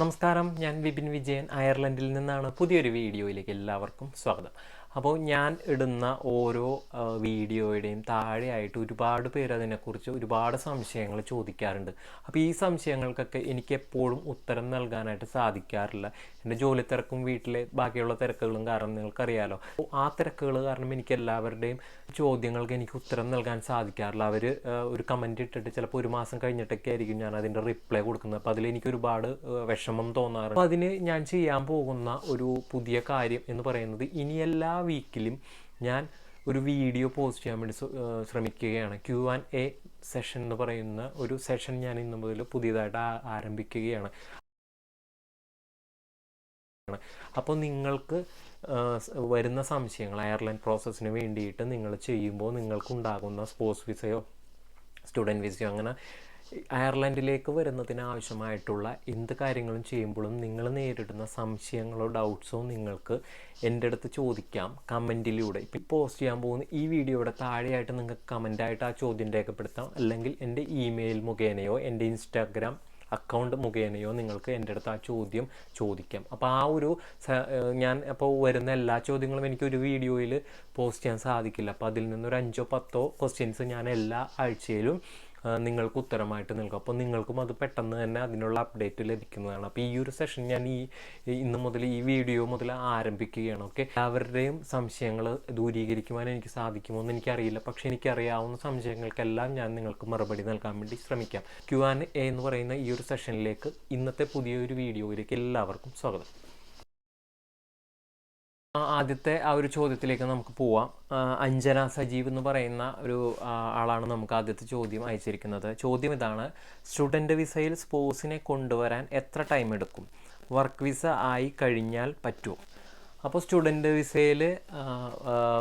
നമസ്കാരം ഞാൻ വിപിൻ വിജയൻ അയർലൻഡിൽ നിന്നാണ് പുതിയൊരു വീഡിയോയിലേക്ക് എല്ലാവർക്കും സ്വാഗതം. അപ്പോൾ ഞാൻ ഇടുന്ന ഓരോ വീഡിയോയുടെയും താഴെയായിട്ട് ഒരുപാട് പേര് അതിനെക്കുറിച്ച് ഒരുപാട് സംശയങ്ങൾ ചോദിക്കാറുണ്ട്. അപ്പോൾ ഈ സംശയങ്ങൾക്കൊക്കെ എനിക്ക് എപ്പോഴും ഉത്തരം നൽകാനായിട്ട് സാധിക്കാറില്ല. എന്റെ ജോലി തിരക്കും വീട്ടിലെ ബാക്കിയുള്ള തിരക്കുകളും കാരണം നിങ്ങൾക്കറിയാലോ. ആ തിരക്കുകൾ കാരണം എനിക്ക് എല്ലാവരുടെയും ചോദ്യങ്ങൾക്ക് എനിക്ക് ഉത്തരം നൽകാൻ സാധിക്കാറില്ല. അവർ ഒരു കമന്റ് ഇട്ടിട്ട് ചിലപ്പോൾ ഒരു മാസം കഴിഞ്ഞിട്ടൊക്കെ ആയിരിക്കും ഞാൻ അതിന്റെ റിപ്ലൈ കൊടുക്കുന്നത്. അപ്പോൾ അതിൽ എനിക്ക് ഒരുപാട് വിഷമം തോന്നാറുണ്ട്. അപ്പോൾ അതിന് ഞാൻ ചെയ്യാൻ പോകുന്ന ഒരു പുതിയ കാര്യം എന്ന് പറയുന്നത് ഇനി എല്ലാ വീക്കിലും ഞാൻ ഒരു വീഡിയോ പോസ്റ്റ് ചെയ്യാൻ വേണ്ടി ശ്രമിക്കുകയാണ്. ക്യു ആൻഡ് എ സെഷൻ എന്ന് പറയുന്ന ഒരു സെഷൻ ഞാൻ ഇന്ന് മുതൽ പുതിയതായിട്ട് ആരംഭിക്കുകയാണ്. അപ്പോൾ നിങ്ങൾക്ക് വരുന്ന സംശയങ്ങൾ എയർലൈൻ പ്രോസസ്സിന് വേണ്ടിയിട്ട് നിങ്ങൾ ചെയ്യുമ്പോൾ നിങ്ങൾക്കുണ്ടാകുന്ന സ്പോർട്സ് വിസയോ സ്റ്റുഡന്റ് വിസയോ അങ്ങനെ അയർലൻഡിലേക്ക് വരുന്നതിന് ആവശ്യമായിട്ടുള്ള എന്ത് കാര്യങ്ങളും ചെയ്യുമ്പോഴും നിങ്ങൾ നേരിടുന്ന സംശയങ്ങളോ ഡൗട്ട്സോ നിങ്ങൾക്ക് എന്റെ അടുത്ത് ചോദിക്കാം കമന്റിലൂടെ. ഇപ്പം പോസ്റ്റ് ചെയ്യാൻ പോകുന്ന ഈ വീഡിയോയുടെ താഴെയായിട്ട് നിങ്ങൾക്ക് കമന്റായിട്ട് ആ ചോദ്യം രേഖപ്പെടുത്താം. അല്ലെങ്കിൽ എന്റെ ഇമെയിൽ മുഖേനയോ എന്റെ ഇൻസ്റ്റാഗ്രാം അക്കൗണ്ട് മുഖേനയോ നിങ്ങൾക്ക് എന്റെ അടുത്ത് ആ ചോദ്യം ചോദിക്കാം. അപ്പോൾ ആ ഒരു ഞാൻ അപ്പോൾ വരുന്ന എല്ലാ ചോദ്യങ്ങളും എനിക്ക് ഒരു വീഡിയോയിൽ പോസ്റ്റ് ചെയ്യാൻ സാധിക്കില്ല. അപ്പോൾ അതിൽ നിന്നൊരു അഞ്ചോ പത്തോ ക്വസ്റ്റ്യൻസ് ഞാൻ എല്ലാ ആഴ്ചയിലും നിങ്ങൾക്ക് ഉത്തരമായിട്ട് നൽകും. അപ്പോൾ നിങ്ങൾക്കും അത് പെട്ടെന്ന് തന്നെ അതിനുള്ള അപ്ഡേറ്റ് ലഭിക്കുന്നതാണ്. അപ്പോൾ ഈ ഒരു സെഷൻ ഞാൻ ഈ ഇന്ന് മുതൽ ഈ വീഡിയോ മുതൽ ആരംഭിക്കുകയാണ്. ഓക്കെ എല്ലാവരുടെയും സംശയങ്ങൾ ദൂരീകരിക്കുവാൻ എനിക്ക് സാധിക്കുമോ എന്ന് എനിക്കറിയില്ല. പക്ഷേ എനിക്കറിയാവുന്ന സംശയങ്ങൾക്കെല്ലാം ഞാൻ നിങ്ങൾക്ക് മറുപടി നൽകാൻ വേണ്ടി ശ്രമിക്കാം. ക്യു ആൻ എ എന്ന് പറയുന്ന ഈ ഒരു സെഷനിലേക്ക് ഇന്നത്തെ പുതിയൊരു വീഡിയോയിലേക്ക് എല്ലാവർക്കും സ്വാഗതം. ആദ്യത്തെ ആ ഒരു ചോദ്യത്തിലേക്ക് നമുക്ക് പോവാം. അഞ്ജന സജീവ് എന്ന് പറയുന്ന ഒരു ആളാണ് നമുക്ക് ആദ്യത്തെ ചോദ്യം അയച്ചിരിക്കുന്നത്. ചോദ്യം ഇതാണ് സ്റ്റുഡന്റ് വിസയിൽ സ്പോർട്സിനെ കൊണ്ടുവരാൻ എത്ര ടൈം എടുക്കും? വർക്ക് വിസ ആയി കഴിഞ്ഞാൽ പറ്റുമോ? അപ്പോൾ സ്റ്റുഡന്റ് വിസയിൽ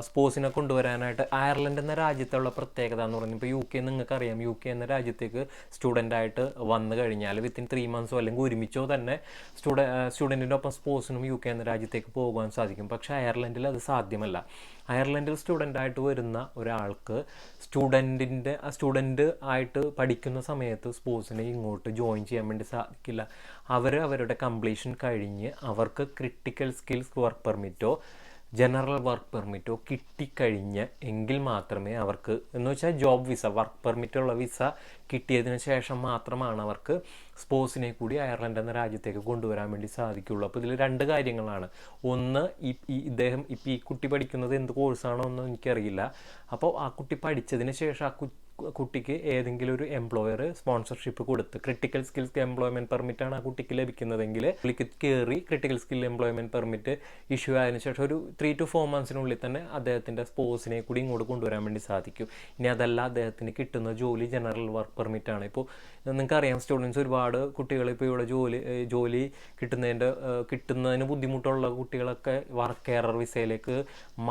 സ്പോർട്സിനെ കൊണ്ടുവരാനായിട്ട് അയർലൻഡ് എന്ന രാജ്യത്തുള്ള പ്രത്യേകത എന്ന് പറയുന്നത് ഇപ്പോൾ യു കെ നിങ്ങൾക്കറിയാം. യു കെ എന്ന രാജ്യത്തേക്ക് സ്റ്റുഡന്റായിട്ട് വന്നു കഴിഞ്ഞാൽ വിത്തിൻ ത്രീ മന്ത്സോ അല്ലെങ്കിൽ ഒരുമിച്ചോ തന്നെ സ്റ്റുഡ സ്റ്റുഡന്റിന്റെ ഒപ്പം സ്പോർട്സിനും യു കെ എന്ന രാജ്യത്തേക്ക് പോകുവാൻ സാധിക്കും. പക്ഷേ അയർലൻഡിൽ അത് സാധ്യമല്ല. അയർലൻഡിൽ സ്റ്റുഡന്റായിട്ട് വരുന്ന ഒരാൾക്ക് സ്റ്റുഡന്റിന്റെ സ്റ്റുഡന്റ് ആയിട്ട് പഠിക്കുന്ന സമയത്ത് സ്പോർട്സിനെ ഇങ്ങോട്ട് ജോയിൻ ചെയ്യാൻ വേണ്ടി സാധിക്കില്ല. അവർ അവരുടെ കംപ്ലീഷൻ കഴിഞ്ഞ് അവർക്ക് ക്രിട്ടിക്കൽ സ്കിൽസ് വർക്ക് പെർമിറ്റോ ജനറൽ വർക്ക് പെർമിറ്റോ കിട്ടിക്കഴിഞ്ഞ് എങ്കിൽ മാത്രമേ അവർക്ക് എന്ന് വെച്ചാൽ ജോബ് വിസ വർക്ക് പെർമിറ്റുള്ള വിസ കിട്ടിയതിന് ശേഷം മാത്രമാണ് അവർക്ക് സ്പോർട്സിനെ കൂടി അയർലൻഡ് എന്ന രാജ്യത്തേക്ക് കൊണ്ടുവരാൻ വേണ്ടി സാധിക്കുള്ളൂ അപ്പോൾ ഇതിൽ രണ്ട് കാര്യങ്ങളാണ്. ഒന്ന് ഈ ഇദ്ദേഹം ഇപ്പം ഈ കുട്ടി പഠിക്കുന്നത് എന്ത് കോഴ്സാണോ എന്നും എനിക്കറിയില്ല. അപ്പോൾ ആ കുട്ടി പഠിച്ചതിന് ശേഷം ആ കുട്ടിക്ക് ഏതെങ്കിലും ഒരു എംപ്ലോയർ സ്പോൺസർഷിപ്പ് കൊടുത്ത് ക്രിട്ടിക്കൽ സ്കിൽസ് എംപ്ലോയ്മെന്റ് പെർമിറ്റ് ആണ് ആ കുട്ടിക്ക് ലഭിക്കുന്നതെങ്കിൽ പുള്ളിക്ക് കയറി critical skill employment permit issue ആയതിനു ശേഷം ഒരു ത്രീ ടു ഫോർ മന്ത്സിനുള്ളിൽ തന്നെ അദ്ദേഹത്തിന്റെ സ്പോർട്സിനെ കൂടി ഇങ്ങോട്ട് കൊണ്ടുവരാൻ വേണ്ടി സാധിക്കും. ഇനി അതല്ല അദ്ദേഹത്തിന് കിട്ടുന്ന ജോലി ജനറൽ വർക്ക് പെർമിറ്റ് ആണ്. ഇപ്പോൾ നിങ്ങൾക്കറിയാം സ്റ്റുഡൻസ് ഒരുപാട് കുട്ടികൾ ഇപ്പോൾ ഇവിടെ ജോലി ജോലി കിട്ടുന്നതിന്റെ കിട്ടുന്നതിന് ബുദ്ധിമുട്ടുള്ള കുട്ടികളൊക്കെ വർക്ക് കെയറർ വിസയിലേക്ക്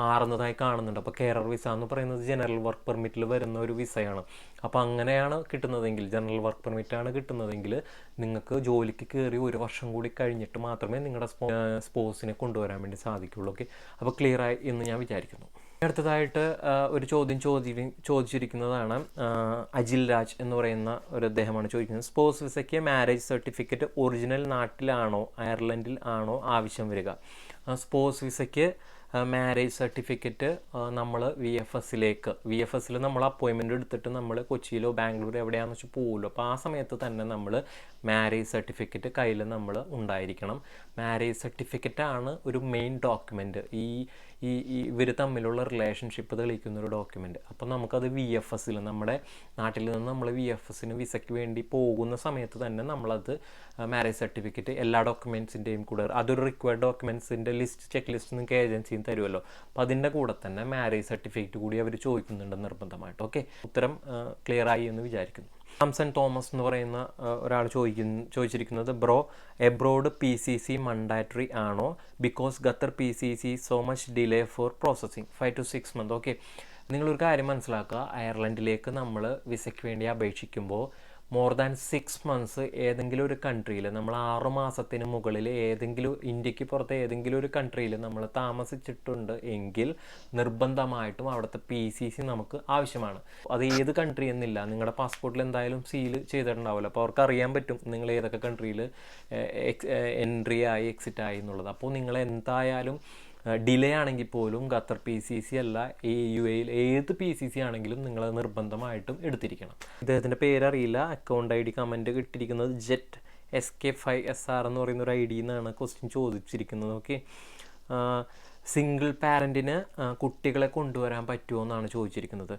മാറുന്നതായി കാണുന്നുണ്ട്. അപ്പോൾ കെയറർ വിസ എന്ന് പറയുന്നത് ജനറൽ വർക്ക് പെർമിറ്റിൽ വരുന്ന ഒരു വിസയാണ് അപ്പോൾ അങ്ങനെയാണ് കിട്ടുന്നതെങ്കിൽ ജനറൽ വർക്ക് പെർമിറ്റ് ആണ് കിട്ടുന്നതെങ്കിൽ നിങ്ങൾക്ക് ജോലിക്ക് കയറി ഒരു വർഷം കൂടി കഴിഞ്ഞിട്ട് മാത്രമേ നിങ്ങളുടെ സ്പോ സ്പോർട്സിനെ കൊണ്ടുവരാൻ വേണ്ടി സാധിക്കുള്ളൂ. ഓക്കെ അപ്പോൾ ക്ലിയർ ആയി എന്ന് ഞാൻ വിചാരിക്കുന്നു. അടുത്തതായിട്ട് ഒരു ചോദ്യം ചോദി ചോദിച്ചിരിക്കുന്നതാണ് അജിൽ രാജ് എന്ന് പറയുന്ന ഒരു അദ്ദേഹമാണ് ചോദിക്കുന്നത്. സ്പോസ് വിസയ്ക്ക് മാരേജ് സർട്ടിഫിക്കറ്റ് ഒറിജിനൽ നാട്ടിലാണോ അയർലൻഡിൽ ആണോ ആവശ്യം വരിക? സ്പോസ് വിസയ്ക്ക് മാരേജ് സർട്ടിഫിക്കറ്റ് നമ്മൾ വി എഫ് എസിലേക്ക് വി എഫ് എസിൽ നമ്മൾ അപ്പോയിൻമെന്റ് എടുത്തിട്ട് നമ്മൾ കൊച്ചിയിലോ ബാംഗ്ലൂരോ എവിടെയാണെന്ന് വെച്ചാൽ പോകുമല്ലോ അപ്പോൾ ആ സമയത്ത് തന്നെ നമ്മൾ മാരേജ് സർട്ടിഫിക്കറ്റ് കയ്യിൽ നമ്മൾ ഉണ്ടായിരിക്കണം. മാരേജ് സർട്ടിഫിക്കറ്റാണ് ഒരു മെയിൻ ഡോക്യുമെന്റ് ഈ ഈ ഈ ഇവർ തമ്മിലുള്ള റിലേഷൻഷിപ്പ് തെളിയിക്കുന്ന ഒരു ഡോക്യുമെന്റ് അപ്പോൾ നമുക്കത് വി എഫ് എസിൽ നമ്മുടെ നാട്ടിൽ നിന്ന് നമ്മൾ വി എഫ് എസിന് വിസയ്ക്ക് വേണ്ടി പോകുന്ന സമയത്ത് തന്നെ നമ്മളത് മാരേജ് സർട്ടിഫിക്കറ്റ് എല്ലാ ഡോക്യുമെൻസിന്റെയും കൂടെ അതൊരു റിക്വയർഡ് ഡോക്യുമെൻസിന്റെ ലിസ്റ്റ് ചെക്ക് ലിസ്റ്റ് നിങ്ങൾക്ക് ഏജൻസിയും തരുമല്ലോ. അപ്പോൾ അതിന്റെ കൂടെ തന്നെ മാരേജ് സർട്ടിഫിക്കറ്റ് കൂടി അവർ ചോദിക്കുന്നുണ്ട് നിർബന്ധമായിട്ട്. ഓക്കെ ഉത്തരം ക്ലിയർ ആയി എന്ന് വിചാരിക്കുന്നു. സാംസൺ തോമസ് എന്ന് പറയുന്ന ഒരാൾ ചോദിക്കുന്നു ചോദിച്ചിരിക്കുന്നത് bro abroad P C C mandatory ആണോ? Because Qatar P C C so much delay for processing five to six month okay നിങ്ങളൊരു കാര്യം മനസ്സിലാക്കുക. അയർലൻഡിലേക്ക് നമ്മൾ വിസയ്ക്ക് വേണ്ടി അപേക്ഷിക്കുമ്പോൾ മോർ ദാൻ സിക്സ് മന്ത്സ് ഏതെങ്കിലും ഒരു കൺട്രിയിൽ നമ്മൾ ആറു മാസത്തിന് മുകളിൽ ഏതെങ്കിലും ഇന്ത്യയ്ക്ക് പുറത്ത് ഏതെങ്കിലും ഒരു കൺട്രിയിൽ നമ്മൾ താമസിച്ചിട്ടുണ്ട് എങ്കിൽ നിർബന്ധമായിട്ടും അവിടുത്തെ പി സി സി നമുക്ക് ആവശ്യമാണ്. അത് ഏത് കൺട്രി എന്നില്ല നിങ്ങളുടെ പാസ്പോർട്ടിൽ എന്തായാലും സീൽ ചെയ്തിട്ടുണ്ടാവില്ല അപ്പോൾ അവർക്ക് അറിയാൻ പറ്റും നിങ്ങൾ ഏതൊക്കെ കൺട്രിയിൽ എൻട്രി ആയി എക്സിറ്റ് ആയി എന്നുള്ളത്. അപ്പോൾ നിങ്ങൾ എന്തായാലും ഡിലേ ആണെങ്കിൽ പോലും ഖത്തർ പി സി സി അല്ല എ യു എയിൽ ഏത് പി സി സി ആണെങ്കിലും നിങ്ങൾ നിർബന്ധമായിട്ടും എടുത്തിരിക്കണം. ഇദ്ദേഹത്തിന്റെ പേരറിയില്ല. അക്കൗണ്ട് ഐ ഡി കമന്റ് കിട്ടിയിരിക്കുന്നത് jet S K five S R എന്ന് പറയുന്ന ഒരു ഐ ഡി എന്നാണ് ക്വസ്റ്റ്യൻ ചോദിച്ചിരിക്കുന്നത് ഓക്കെ സിംഗിൾ പാരന്റിന് കുട്ടികളെ കൊണ്ടുവരാൻ പറ്റുമോ എന്നാണ് ചോദിച്ചിരിക്കുന്നത്.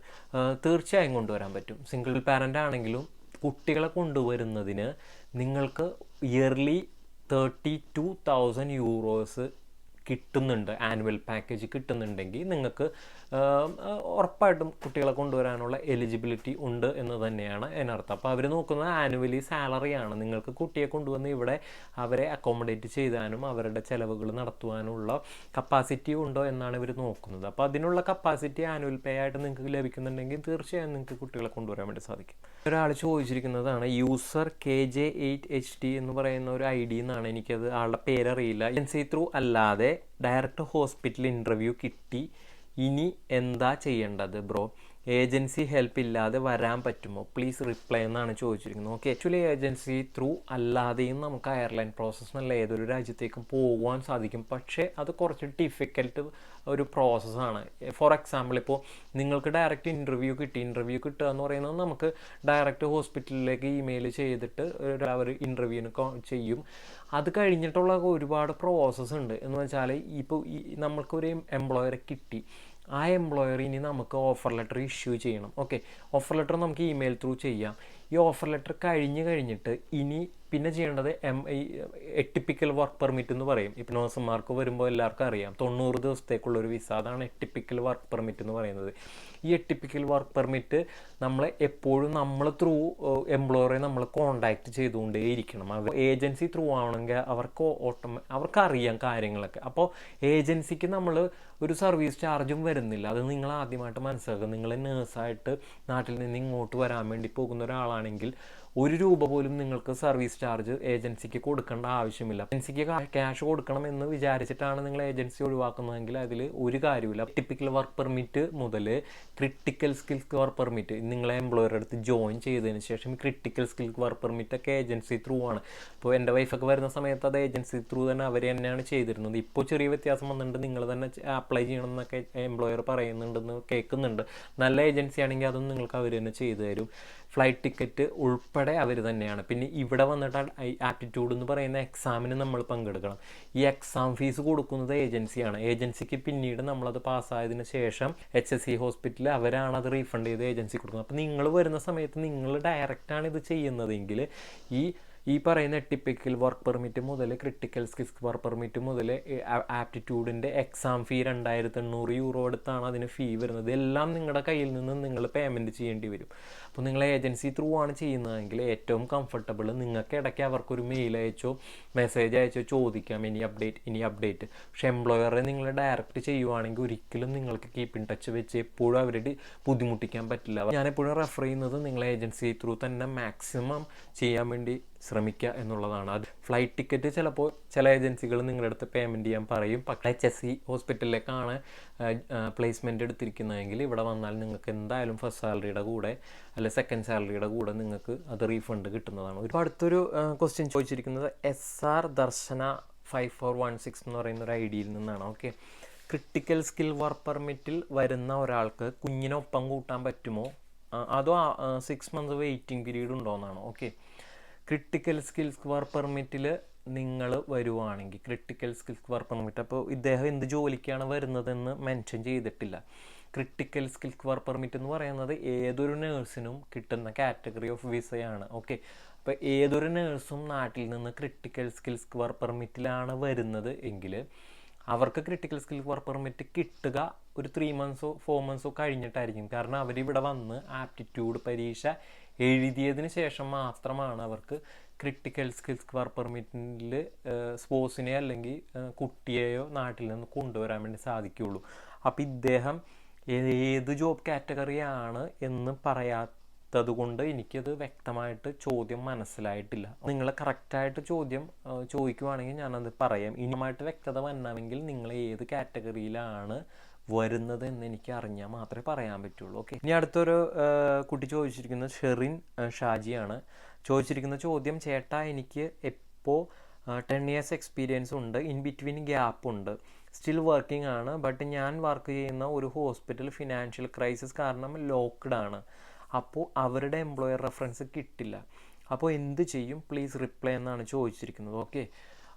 തീർച്ചയായും കൊണ്ടുവരാൻ പറ്റും. സിംഗിൾ പാരന്റ് ആണെങ്കിലും കുട്ടികളെ കൊണ്ടുവരുന്നതിന് നിങ്ങൾക്ക് yearly thirty two thousand euros കിട്ടുന്നുണ്ട് ആനുവൽ പാക്കേജ് കിട്ടുന്നുണ്ടെങ്കിൽ നിങ്ങൾക്ക് ഉറപ്പായിട്ടും കുട്ടികളെ കൊണ്ടുവരാനുള്ള എലിജിബിലിറ്റി ഉണ്ട് എന്ന് തന്നെയാണ് അതിനർത്ഥം. അപ്പോൾ അവർ നോക്കുന്നത് ആനുവലി സാലറിയാണ് നിങ്ങൾക്ക് കുട്ടിയെ കൊണ്ടുവന്ന് ഇവിടെ അവരെ അക്കോമഡേറ്റ് ചെയ്താനും അവരുടെ ചിലവുകൾ നടത്തുവാനുള്ള കപ്പാസിറ്റി ഉണ്ടോ എന്നാണ് ഇവർ നോക്കുന്നത്. അപ്പോൾ അതിനുള്ള കപ്പാസിറ്റി ആനുവൽ പേ ആയിട്ട് നിങ്ങൾക്ക് ലഭിക്കുന്നുണ്ടെങ്കിൽ തീർച്ചയായും നിങ്ങൾക്ക് കുട്ടികളെ കൊണ്ടുവരാൻ വേണ്ടി സാധിക്കും. ഒരാൾ ചോദിച്ചിരിക്കുന്നതാണ് user K J eight H D എന്ന് പറയുന്ന ഒരു ഐ ഡി എന്നാണ്. എനിക്കത് ആളുടെ പേരറിയില്ല. ഏജൻസി ത്രൂ അല്ലാതെ ഡയറക്റ്റ് ഹോസ്പിറ്റൽ ഇന്റർവ്യൂ കിട്ടി. ഇനി എന്താ ചെയ്യേണ്ടത് ബ്രോ? ഏജൻസി ഹെൽപ്പ് ഇല്ലാതെ വരാൻ പറ്റുമോ? പ്ലീസ് റിപ്ലൈ എന്നാണ് ചോദിച്ചിരിക്കുന്നത്. ഓക്കെ ആക്ച്വലി ഏജൻസി ത്രൂ അല്ലാതെയും നമുക്ക് എയർലൈൻ പ്രോസസ്സ് നല്ല ഏതൊരു രാജ്യത്തേക്കും പോകുവാൻ സാധിക്കും. പക്ഷേ അത് കുറച്ച് ഡിഫിക്കൽട്ട് ഒരു പ്രോസസ്സാണ് ഫോർ എക്സാമ്പിൾ ഇപ്പോൾ നിങ്ങൾക്ക് ഡയറക്റ്റ് ഇന്റർവ്യൂ കിട്ടി. ഇന്റർവ്യൂ കിട്ടുക എന്ന് പറയുന്നത് നമുക്ക് ഡയറക്റ്റ് ഹോസ്പിറ്റലിലേക്ക് ഇമെയിൽ ചെയ്തിട്ട് അവർ ഇന്റർവ്യൂവിന് ചെയ്യും. അത് കഴിഞ്ഞിട്ടുള്ള ഒരുപാട് പ്രോസസ്സ് ഉണ്ട്. എന്ന് വെച്ചാൽ ഇപ്പോൾ ഈ നമ്മൾക്കൊരു എംപ്ലോയറെ കിട്ടി. ആ എംപ്ലോയർ ഇനി നമുക്ക് ഓഫർ ലെറ്റർ ഇഷ്യൂ ചെയ്യണം. ഓക്കെ ഓഫർ ലെറ്റർ നമുക്ക് ഇമെയിൽ ത്രൂ ചെയ്യാം. ഈ ഓഫർ ലെറ്റർ കഴിഞ്ഞ് കഴിഞ്ഞിട്ട് ഇനി പിന്നെ ചെയ്യേണ്ടത് എം എട്ടിപ്പിക്കൽ വർക്ക് പെർമിറ്റ് എന്ന് പറയും. ഇപ്പം നോസന്മാർക്ക് വരുമ്പോൾ എല്ലാവർക്കും അറിയാം. തൊണ്ണൂറ് ദിവസത്തേക്കുള്ള ഒരു വിസ അതാണ് എട്ടിപ്പിക്കൽ വർക്ക് പെർമിറ്റ് എന്ന് പറയുന്നത്. ഈ എട്ടിപ്പിക്കൽ വർക്ക് പെർമിറ്റ് നമ്മൾ എപ്പോഴും നമ്മൾ ത്രൂ എംപ്ലോയറെ നമ്മൾ കോണ്ടാക്ട് ചെയ്തുകൊണ്ടേ ഇരിക്കണം അവർ ഏജൻസി ത്രൂ ആവണമെങ്കിൽ അവർക്ക് ഓട്ടോമ അവർക്ക് അറിയാം കാര്യങ്ങളൊക്കെ അപ്പോൾ ഏജൻസിക്ക് നമ്മൾ ഒരു സർവീസ് ചാർജും വരുന്നില്ല. അത് നിങ്ങൾ ആദ്യമായിട്ട് മനസ്സിലാക്കുക. നിങ്ങൾ നേഴ്സായിട്ട് നാട്ടിൽ നിന്ന് ഇങ്ങോട്ട് വരാൻ വേണ്ടി പോകുന്ന ഒരാളാണെങ്കിൽ ഒരു രൂപ പോലും നിങ്ങൾക്ക് സർവീസ് ചാർജ് ഏജൻസിക്ക് കൊടുക്കേണ്ട ആവശ്യമില്ല. ഏജൻസിക്ക് ക്യാഷ് കൊടുക്കണം എന്ന് വിചാരിച്ചിട്ടാണ് നിങ്ങൾ ഏജൻസി ഒഴിവാക്കുന്നതെങ്കിൽ അതിൽ ഒരു കാര്യമില്ല ടിപ്പിക്കൽ വർക്ക് പെർമിറ്റ് മുതൽ ക്രിട്ടിക്കൽ സ്കിൽസ് വർക്ക് പെർമിറ്റ് നിങ്ങളെ എംപ്ലോയറുടെ അടുത്ത് ജോയിൻ ചെയ്തതിന് ശേഷം ക്രിട്ടിക്കൽ സ്കിൽ വർക്ക് പെർമിറ്റ് ഒക്കെ ഏജൻസി ത്രൂ ആണ്. ഇപ്പോൾ എന്റെ വൈഫൊക്കെ വരുന്ന സമയത്ത് അത് ഏജൻസി ത്രൂ തന്നെ അവർ തന്നെയാണ് ചെയ്തിരുന്നത്. ഇപ്പോൾ ചെറിയ വ്യത്യാസം വന്നിട്ടുണ്ട്. നിങ്ങൾ തന്നെ അപ്ലൈ ചെയ്യണം എന്നൊക്കെ എംപ്ലോയർ പറയുന്നുണ്ടെന്ന് കേൾക്കുന്നുണ്ട്. നല്ല ഏജൻസി ആണെങ്കിൽ അതൊന്നും നിങ്ങൾക്ക് അവർ തന്നെ ചെയ്തു തരും. ഫ്ലൈറ്റ് ടിക്കറ്റ് ഉൾപ്പെടെ അവർ തന്നെയാണ്. പിന്നെ ഇവിടെ വന്നിട്ട് ആപ്റ്റിറ്റ്യൂഡ് എന്ന് പറയുന്ന എക്സാമിന് നമ്മൾ പങ്കെടുക്കണം. ഈ എക്സാം ഫീസ് കൊടുക്കുന്നത് ഏജൻസിയാണ് ഏജൻസിക്ക് പിന്നീട് നമ്മളത് പാസ്സായതിനു ശേഷം എച്ച് എസ് സി ഹോസ്പിറ്റലിൽ അവരാണ് അത് റീഫണ്ട് ചെയ്ത് ഏജൻസി കൊടുക്കുന്നത്. അപ്പോൾ നിങ്ങൾ വരുന്ന സമയത്ത് നിങ്ങൾ ഡയറക്റ്റാണ് ഇത് ചെയ്യുന്നതെങ്കിൽ ഈ ഈ പറയുന്ന ടിപ്പിക്കൽ വർക്ക് പെർമിറ്റ് മുതൽ ക്രിട്ടിക്കൽ സ്കിൽസ് വർക്ക് പെർമിറ്റ് മുതൽ ആപ്റ്റിറ്റ്യൂഡിന്റെ എക്സാം ഫീ രണ്ടായിരത്തി എണ്ണൂറ് യൂറോ അടുത്താണ് അതിന് ഫീ വരുന്നത്. എല്ലാം നിങ്ങളുടെ കയ്യിൽ നിന്ന് നിങ്ങൾ പേയ്മെന്റ് ചെയ്യേണ്ടി വരും. അപ്പോൾ നിങ്ങൾ ഏജൻസി ത്രൂ ആണ് ചെയ്യുന്നതെങ്കിൽ ഏറ്റവും കംഫർട്ടബിൾ നിങ്ങൾക്ക് ഇടയ്ക്ക് അവർക്കൊരു മെയിൽ അയച്ചോ മെസ്സേജ് അയച്ചോ ചോദിക്കാം ഇനി അപ്ഡേറ്റ് ഇനി അപ്ഡേറ്റ് പക്ഷേ എംപ്ലോയറെ നിങ്ങൾ ഡയറക്റ്റ് ചെയ്യുവാണെങ്കിൽ ഒരിക്കലും നിങ്ങൾക്ക് കീപ്പ് ഇൻ ടച്ച് വെച്ച് എപ്പോഴും അവരുടെ ബുദ്ധിമുട്ടിക്കാൻ പറ്റില്ല. ഞാൻ എപ്പോഴും റെഫർ ചെയ്യുന്നത് നിങ്ങൾ ഏജൻസി ത്രൂ തന്നെ മാക്സിമം ചെയ്യാൻ വേണ്ടി ശ്രമിക്കുക എന്നുള്ളതാണ്. അത് ഫ്ലൈറ്റ് ടിക്കറ്റ് ചിലപ്പോൾ ചില ഏജൻസികൾ നിങ്ങളുടെ അടുത്ത് പേയ്മെന്റ് ചെയ്യാൻ പറയും. പക്ഷേ എച്ച് എസ് സി ഹോസ്പിറ്റലിലേക്കാണ് പ്ലേസ്മെന്റ് എടുത്തിരിക്കുന്നതെങ്കിൽ ഇവിടെ വന്നാൽ നിങ്ങൾക്ക് എന്തായാലും ഫസ്റ്റ് സാലറിയുടെ കൂടെ അല്ലെ സെക്കൻഡ് സാലറിയുടെ കൂടെ നിങ്ങൾക്ക് അത് റീഫണ്ട് കിട്ടുന്നതാണ്. ഒരു അടുത്തൊരു ക്വസ്റ്റ്യൻ ചോദിച്ചിരിക്കുന്നത് S R Darshana five four one six എന്ന് പറയുന്ന ഒരു ഐഡിയിൽ ഡിയിൽ നിന്നാണ് ഓക്കെ ക്രിട്ടിക്കൽ സ്കിൽ വർക്ക് പെർമിറ്റിൽ വരുന്ന ഒരാൾക്ക് കുഞ്ഞിനൊപ്പം കൂട്ടാൻ പറ്റുമോ? അതോ സിക്സ് മന്ത് വെയിറ്റിംഗ് പീരീഡ് ഉണ്ടോ എന്നാണ്. ഓക്കെ ക്രിട്ടിക്കൽ സ്കിൽസ് വർക്ക് പെർമിറ്റിൽ നിങ്ങൾ വരുവാണെങ്കിൽ ക്രിട്ടിക്കൽ സ്കിൽസ് വർക്ക് പെർമിറ്റ് അപ്പോൾ ഇദ്ദേഹം എന്ത് ജോലിക്കാണ് വരുന്നതെന്ന് മെൻഷൻ ചെയ്തിട്ടില്ല. ക്രിട്ടിക്കൽ സ്കിൽസ് വർക്ക് പെർമിറ്റ് എന്ന് പറയുന്നത് ഏതൊരു നേഴ്സിനും കിട്ടുന്ന കാറ്റഗറി ഓഫ് വിസയാണ് ഓക്കെ അപ്പോൾ ഏതൊരു നേഴ്സും നാട്ടിൽ നിന്ന് ക്രിട്ടിക്കൽ സ്കിൽസ് വർക്ക് പെർമിറ്റിലാണ് വരുന്നത് എങ്കിൽ അവർക്ക് ക്രിട്ടിക്കൽ സ്കിൽ വർക്ക് പെർമിറ്റ് കിട്ടുക ഒരു ത്രീ മന്ത്സോ ഫോർ മന്ത്സോ കഴിഞ്ഞിട്ടായിരിക്കും. കാരണം അവരിവിടെ വന്ന് ആപ്റ്റിറ്റ്യൂഡ് പരീക്ഷ എഴുതിയതിന് ശേഷം മാത്രമാണ് അവർക്ക് ക്രിട്ടിക്കൽ സ്കിൽസ് വർക്ക് പെർമിറ്റിൽ സ്പോർട്സിനെ അല്ലെങ്കിൽ കുട്ടിയെയോ നാട്ടിൽ നിന്ന് കൊണ്ടുവരാൻ വേണ്ടി സാധിക്കുകയുള്ളൂ. അപ്പോൾ ഇദ്ദേഹം ഏത് ജോബ് കാറ്റഗറിയാണ് എന്ന് പറയാത്തത് കൊണ്ട് എനിക്കത് വ്യക്തമായിട്ട് ചോദ്യം മനസ്സിലായിട്ടില്ല. നിങ്ങൾ കറക്റ്റായിട്ട് ചോദ്യം ചോദിക്കുവാണെങ്കിൽ ഞാനത് പറയാം. ഇനിയുമായിട്ട് വ്യക്തത വരണമെങ്കിൽ നിങ്ങൾ ഏത് കാറ്റഗറിയിലാണ് വരുന്നത് എന്ന് എനിക്ക് അറിഞ്ഞാൽ മാത്രമേ പറയാൻ പറ്റുള്ളൂ. ഓക്കെ ഇനി അടുത്തൊരു കുട്ടി ചോദിച്ചിരിക്കുന്നത് ഷെറിൻ ഷാജിയാണ്. ചോദിച്ചിരിക്കുന്ന ചോദ്യം ചേട്ടാ എനിക്ക് എപ്പോൾ ടെൻ ഇയേഴ്സ് എക്സ്പീരിയൻസ് ഉണ്ട്. ഇൻ ബിറ്റ്വീൻ ഗ്യാപ്പ് ഉണ്ട്. സ്റ്റിൽ വർക്കിംഗ് ആണ് ബട്ട് ഞാൻ വർക്ക് ചെയ്യുന്ന ഒരു ഹോസ്പിറ്റൽ ഫിനാൻഷ്യൽ ക്രൈസിസ് കാരണം ലോക്ക്ഡ് ആണ്. അപ്പോൾ അവരുടെ എംപ്ലോയർ റെഫറൻസ് കിട്ടില്ല. അപ്പോൾ എന്ത് ചെയ്യും? പ്ലീസ് റിപ്ലൈ എന്നാണ് ചോദിച്ചിരിക്കുന്നത്. ഓക്കെ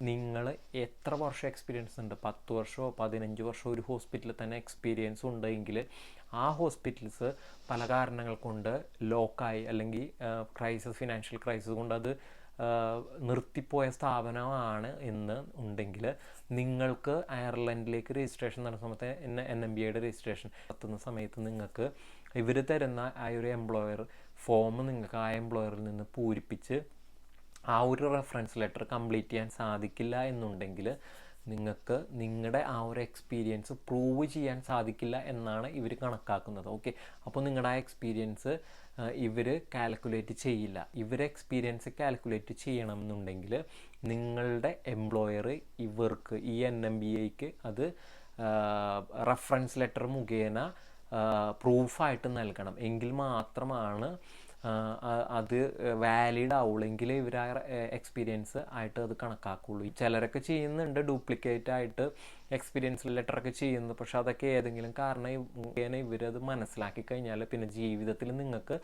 നിങ്ങൾ എത്ര വർഷം എക്സ്പീരിയൻസ് ഉണ്ട്? പത്ത് വർഷമോ പതിനഞ്ച് വർഷമോ ഒരു ഹോസ്പിറ്റലിൽ തന്നെ എക്സ്പീരിയൻസ് ഉണ്ടെങ്കിൽ ആ ഹോസ്പിറ്റൽസ് പല കാരണങ്ങൾ കൊണ്ട് ലോക്കായി അല്ലെങ്കിൽ ക്രൈസിസ് ഫിനാൻഷ്യൽ ക്രൈസിസ് കൊണ്ട് അത് നിർത്തിപ്പോയ സ്ഥാപനമാണ് എന്ന് ഉണ്ടെങ്കിൽ നിങ്ങൾക്ക് അയർലൻഡിലേക്ക് രജിസ്ട്രേഷൻ നടത്തുന്ന സമയത്ത് എൻ എൻ എം ബി ഐയുടെ രജിസ്ട്രേഷൻ നടത്തുന്ന സമയത്ത് നിങ്ങൾക്ക് ഇവർ തരുന്ന ആ ഒരു എംപ്ലോയർ ഫോം നിങ്ങൾക്ക് ആ എംപ്ലോയറിൽ നിന്ന് പൂരിപ്പിച്ച് ആ ഒരു റെഫറൻസ് ലെറ്റർ കംപ്ലീറ്റ് ചെയ്യാൻ സാധിക്കില്ല എന്നുണ്ടെങ്കിൽ നിങ്ങൾക്ക് നിങ്ങളുടെ ആ ഒരു എക്സ്പീരിയൻസ് പ്രൂവ് ചെയ്യാൻ സാധിക്കില്ല എന്നാണ് ഇവർ കണക്കാക്കുന്നത്. ഓക്കെ അപ്പോൾ നിങ്ങളുടെ ആ എക്സ്പീരിയൻസ് ഇവർ കാൽക്കുലേറ്റ് ചെയ്യില്ല. ഇവർ എക്സ്പീരിയൻസ് കാൽക്കുലേറ്റ് ചെയ്യണം എന്നുണ്ടെങ്കിൽ നിങ്ങളുടെ എംപ്ലോയർ ഇവർക്ക് ഈ എൻ എം ബി ഐക്ക് അത് റെഫറൻസ് ലെറ്റർ മുഖേന പ്രൂഫായിട്ട് നൽകണം. എങ്കിൽ മാത്രമാണ് അത് വാലിഡ് ആവുള്ളെങ്കിൽ ഇവർ ആ എക്സ്പീരിയൻസ് ആയിട്ട് അത് കണക്കാക്കുള്ളൂ. ചിലരൊക്കെ ചെയ്യുന്നുണ്ട് ഡ്യൂപ്ലിക്കേറ്റ് ആയിട്ട്. എക്സ്പീരിയൻസ് ലെറ്ററൊക്കെ ചെയ്യുന്നത്. പക്ഷെ അതൊക്കെ ഏതെങ്കിലും കാരണം ഇവരത് മനസ്സിലാക്കി കഴിഞ്ഞാൽ പിന്നെ ജീവിതത്തിൽ നിങ്ങൾക്ക്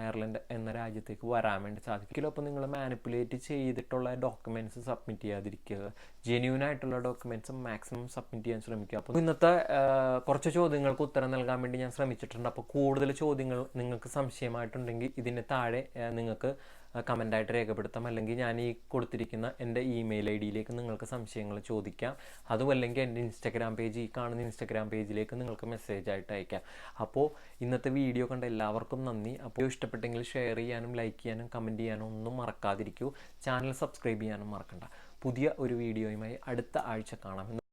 അയർലൻഡ് എന്ന രാജ്യത്തേക്ക് വരാൻ വേണ്ടി സാധിക്കില്ല അപ്പോൾ നിങ്ങൾ മാനിപ്പുലേറ്റ് ചെയ്തിട്ടുള്ള ഡോക്യുമെന്റ്സ് സബ്മിറ്റ് ചെയ്യാതിരിക്കുക. ജെന്യൂൻ ആയിട്ടുള്ള ഡോക്യുമെന്റ്സ് മാക്സിമം സബ്മിറ്റ് ചെയ്യാൻ ശ്രമിക്കുക. അപ്പോൾ ഇന്നത്തെ കുറച്ച് ചോദ്യങ്ങൾക്ക് ഉത്തരം നൽകാൻ വേണ്ടി ഞാൻ ശ്രമിച്ചിട്ടുണ്ട്. അപ്പോൾ കൂടുതൽ ചോദ്യങ്ങൾ നിങ്ങൾക്ക് സംശയമായിട്ടുണ്ടെങ്കിൽ ഇതിന് താഴെ നിങ്ങൾക്ക് കമന്റായിട്ട് രേഖപ്പെടുത്താം. അല്ലെങ്കിൽ ഞാൻ ഈ കൊടുത്തിരിക്കുന്ന എന്റെ ഇമെയിൽ ഐ ഡിയിലേക്ക് നിങ്ങൾക്ക് സംശയങ്ങൾ ചോദിക്കാം. അതുമല്ലെങ്കിൽ എന്റെ ഇൻസ്റ്റാഗ്രാം പേജ് ഈ കാണുന്ന ഇൻസ്റ്റാഗ്രാം പേജിലേക്ക് നിങ്ങൾക്ക് മെസ്സേജ് ആയിട്ട് അയക്കാം. അപ്പോൾ ഇന്നത്തെ വീഡിയോ കണ്ട എല്ലാവർക്കും നന്ദി. അപ്പോൾ ഇഷ്ടപ്പെട്ടെങ്കിൽ ഷെയർ ചെയ്യാനും ലൈക്ക് ചെയ്യാനും കമന്റ് ചെയ്യാനും ഒന്നും മറക്കാതിരിക്കൂ. ചാനൽ സബ്സ്ക്രൈബ് ചെയ്യാനും മറക്കണ്ട. പുതിയ ഒരു വീഡിയോയുമായി അടുത്ത ആഴ്ച കാണാം.